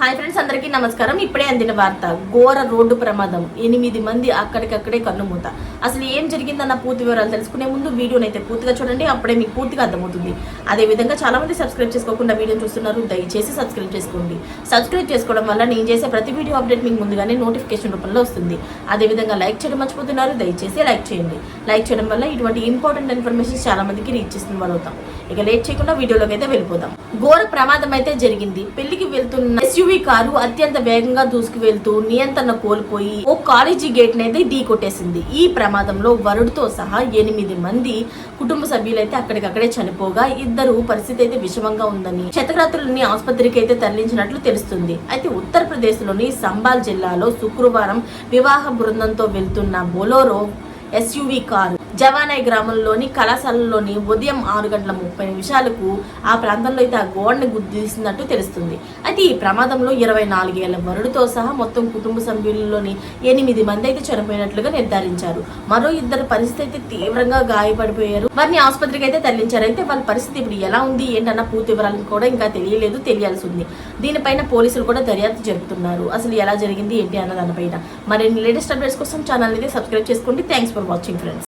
Hi friends అందరికీ నమస్కారం. ఇప్పుడే అందిన వార్త ఘోర రోడ్డు ప్రమాదం. ఎనిమిది మంది అక్కడికక్కడే కన్నుమూత అసలు ఏం జరిగిందన్న పూర్తి వివరాలు తెలుసుకునే ముందు వీడియోని అయితే పూర్తిగా చూడండి అప్పుడే మీకు పూర్తిగా అర్థమవుతుంది. అదే విధంగా చాలా మంది సబ్స్క్రైబ్ చేసుకోకుండా వీడియో చూస్తున్నారు దయచేసి సబ్స్క్రైబ్ చేసుకోండి. సబ్స్క్రైబ్ చేసుకోవడం వల్ల నేను చేసే ప్రతి వీడియో అప్డేట్ మీకు ముందుగానే నోటిఫికేషన్ రూపంలో వస్తుంది. అదే విధంగా లైక్ చేయడం మర్చిపోతున్నారు దయచేసి లైక్ చేయండి. లైక్ చేయడం వల్ల ఇటువంటి ఇంపార్టెంట్ ఇన్ఫర్మేషన్ చాలా మందికి రీచ్ చేస్తున్న వాళ్ళు అవుతాం ఇక లేట్ చేయకుండా వీడియోలోకి అయితే వెళ్ళిపోతాం ఘోర ప్రమాదం అయితే జరిగింది. పెళ్ళికి వెళ్తున్న ఎస్యూవి కారు అత్యంత వేగంగా దూసుకు వెళ్తూ నియంత్రణ కోల్పోయి ఓ కాలేజీ గేట్ నైతే ఢీ కొట్టేసింది ఈ ప్రమాదంలో వరుడితో సహా ఎనిమిది మంది కుటుంబ సభ్యులైతే అక్కడికక్కడే చనిపోగా ఇద్దరు పరిస్థితి అయితే విషమంగా ఉందని క్షతగాత్రులని ఆసుపత్రికి అయితే తరలించినట్లు తెలుస్తుంది. అయితే ఉత్తరప్రదేశ్లోని సంబాల్ జిల్లాలో శుక్రవారం వివాహ బృందంతో వెళ్తున్న బొలోరో ఎస్యూవీ కారు జవానాయ్ గ్రామంలోని కళాశాలలోని ఉదయం ఆరు గంటల ముప్పై నిమిషాలకు ఆ ప్రాంతంలో అయితే ఆ గోడని గుద్దేసినట్టు తెలుస్తుంది. అయితే ఈ ప్రమాదంలో ఇరవై నాలుగేళ్ళ వరుడితో సహా మొత్తం కుటుంబ సభ్యుల్లోని ఎనిమిది మంది అయితే చనిపోయినట్లుగా నిర్ధారించారు. మరో ఇద్దరు పరిస్థితి అయితే తీవ్రంగా గాయపడిపోయారు. వారిని ఆసుపత్రికి అయితే తరలించారు. అయితే వాళ్ళ పరిస్థితి ఇప్పుడు ఎలా ఉంది? ఏంటన్న పూర్తి వివరాలు కూడా ఇంకా తెలియలేదు తెలియాల్సి ఉంది. దీనిపైన పోలీసులు కూడా దర్యాప్తు జరుపుతున్నారు. అసలు ఎలా జరిగింది ఏంటి అన్న దానిపైన మరిన్ని లేటెస్ట్ అప్డేట్స్ కోసం ఛానల్ అయితే సబ్స్క్రైబ్ చేసుకోండి. Thanks for watching friends.